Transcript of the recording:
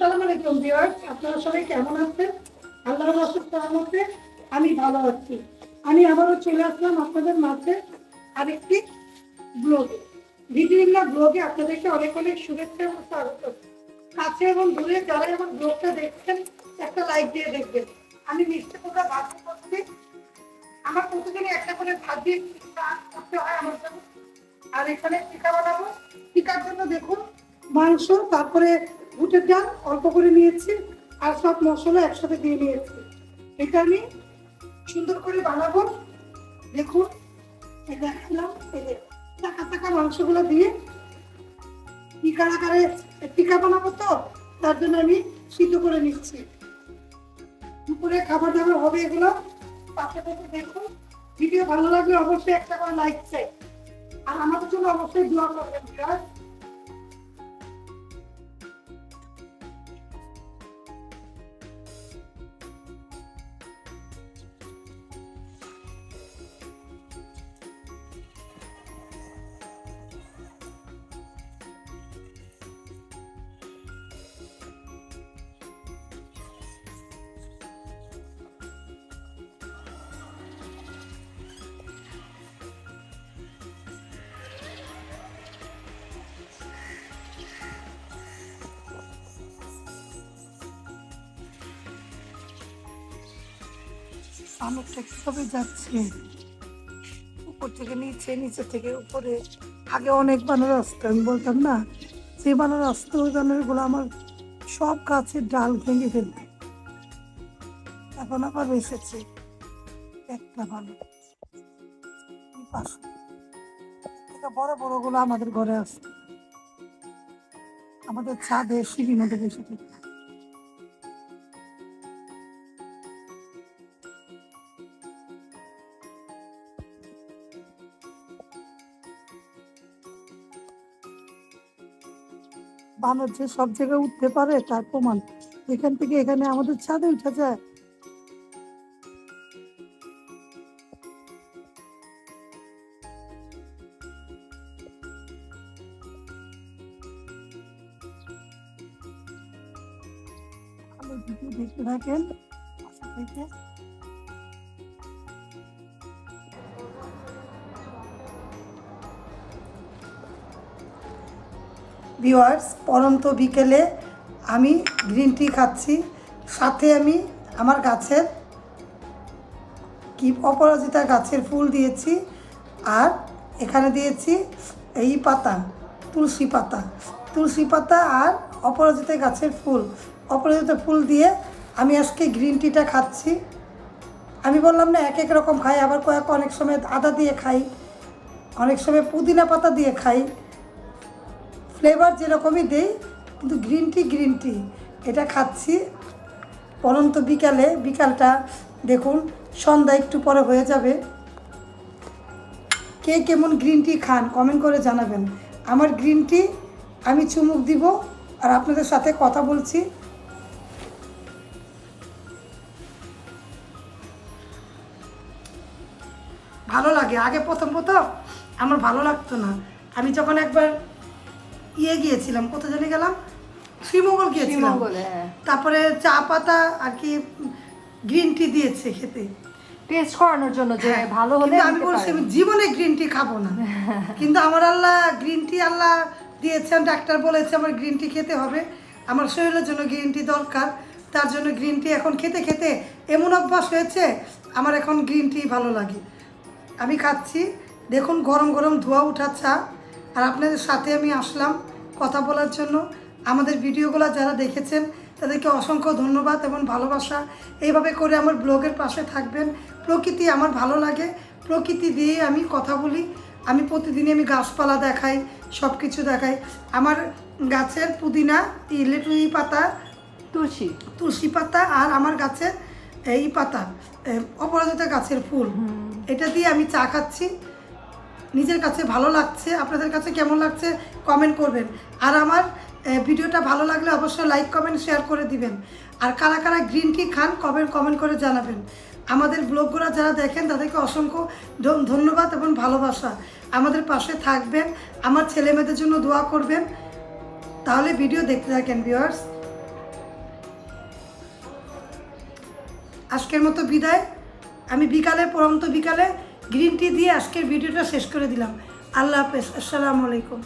আসসালামু আলাইকুম ভিউয়ার্স আপনারা সবাই কেমন আছেন? আল্লাহর রহমতে রহমতে আমি ভালো আছি। আমি আবারও চলে আসলাম আপনাদের মাঝে আরেকটি ব্লগে ভিডিওলা ব্লগে আপনাদেরকে অনেক অনেক শুভেচ্ছা এবং স্বাগত। কাছে এবং দূরে যারা আমার ব্লগটা দেখছেন, একটা লাইক দিয়ে দেখবেন। আমি মিষ্টি পোকা ভাজি করছি। আমার প্রতিদিনই একটা করে ভাজি রান্না করতে হয় আমার জন্য। আর এখানে টিকা বানাবো। টিকার জন্য দেখুন মাংস, তারপরে বুটের ডাল অল্প করে নিয়েছি আর সব মশলা একসাথে দিয়ে নিয়েছি। এটা আমি সুন্দর করে বানাবো। দেখুন দেখালাম টাকা টাকা মাংসগুলো দিয়ে টিকার আকারে টিকা বানাবো তো, তার জন্য আমি সিদ্ধ করে নিচ্ছি। দুপুরে খাবার দাবার হবে এগুলো। পাশে পাশে দেখুন, ভিডিও ভালো লাগলে অবশ্যই একটা করে লাইক চাই। আর আমাদের জন্য অবশ্যই দোয়া করবেন আলোকটা কীভাবে যাচ্ছে? উপর থেকে নিচে নিচে থেকে উপরে। আগে অনেক বানর আসতো আমি বলতাম না? যে বানর আসতো ওই বানরগুলো আমার সব গাছের ডাল ভেঙে ফেলতো এখন আবার এসেছে একটা এটা বড় বড়গুলো আমাদের ঘরে আছে। আমাদের ছাদে সিঁড়ির মধ্যে বসে থাকে। বানর যে সব জায়গায় উঠতে পারে তার প্রমাণ। এখান থেকে এখানে আমাদের ছাদে উঠা যায়। দেখতে থাকেন ভিওয়ার্স পরন্ত বিকেলে আমি গ্রিন টি খাচ্ছি। সাথে আমি আমার গাছের কি অপরাজিতা গাছের ফুল দিয়েছি আর এখানে দিয়েছি এই পাতা, তুলসী পাতা। তুলসী পাতা আর অপরাজিতা গাছের ফুল। অপরাজিতা ফুল দিয়ে আমি আজকে গ্রিন টিটা খাচ্ছি। আমি বললাম, না এক এক রকম খাই। আবার কয়েক অনেক সময় আদা দিয়ে খাই, অনেক সময় পুদিনা পাতা দিয়ে খাই। ফ্লেভার যেরকমই দেই, কিন্তু গ্রিন টি গ্রিন টি এটা খাচ্ছি। পরন্ত বিকালে, বিকালটা দেখুন, সন্ধ্যা একটু পরে হয়ে যাবে। কে কেমন গ্রিন টি খান কমেন্ট করে জানাবেন। আমার গ্রিন টি আমি চুমুক দিব আর আপনাদের সাথে কথা বলছি। ভালো লাগে। আগে প্রথম প্রথম আমার ভালো লাগতো না। আমি যখন একবার ইয়ে গিয়েছিলাম কোথা জানি গেলাম? শ্রীমঙ্গল গিয়েছিলাম। হ্যাঁ। তারপরে চা পাতা আর কি গ্রিন টি দিয়েছে খেতে। টেস্ট করানোর জন্য যে হ্যাঁ, ভালো হলে আমি বলছি আমি জীবনে গ্রিন টি খাব না। কিন্তু আমার আল্লাহ গ্রিন টি আল্লাহ দিয়েছেন ডাক্তার বলেছে আমার গ্রিন টি খেতে হবে। আমার শরীরের জন্য গ্রিন টি দরকার। তার জন্য গ্রিন টি এখন খেতে খেতে এমন অভ্যাস হয়েছে আমার এখন গ্রিন টি ভালো লাগে। আমি খাচ্ছি দেখুন গরম গরম ধোয়া উঠা চা আর আপনাদের সাথে আমি আসলাম। কথা বলার জন্য। আমাদের ভিডিওগুলো যারা দেখেছেন তাদেরকে অসংখ্য ধন্যবাদ এবং ভালোবাসা। এইভাবে করে আমার ব্লগের পাশে থাকবেন। প্রকৃতি আমার ভালো লাগে। প্রকৃতি দিয়ে আমি কথা বলি। আমি প্রতিদিনই আমি গাছপালা দেখাই সব কিছু দেখাই। আমার গাছের পুদিনা ইলেটুই পাতা তুলসী। তুলসী পাতা আর আমার গাছের এই পাতা অপরাজিতা গাছের ফুল। এটা দিয়ে আমি চা খাচ্ছি। নিজের কাছে ভালো লাগছে, আপনাদের কাছে কেমন লাগছে কমেন্ট করবেন। আর আমার ভিডিওটা ভালো লাগলে অবশ্যই লাইক কমেন্ট শেয়ার করে দিবেন। আর কারা কারা গ্রিন টি খান কমেন্ট কমেন্ট করে জানাবেন। আমাদের ব্লগগুলো যারা দেখেন, তাদেরকে অসংখ্য ধন্যবাদ এবং ভালোবাসা। আমাদের পাশে থাকবেন, আমার ছেলে মেয়েদের জন্য দোয়া করবেন। তাহলে ভিডিও দেখতে থাকেন ভিওয়ার্স আজকের মতো বিদায়। আমি বিকালে, পরন্ত বিকালে গ্রিন টি দিয়ে আজকের ভিডিওটা শেষ করে দিলাম আল্লাহ হাফেজ আসসালামু আলাইকুম.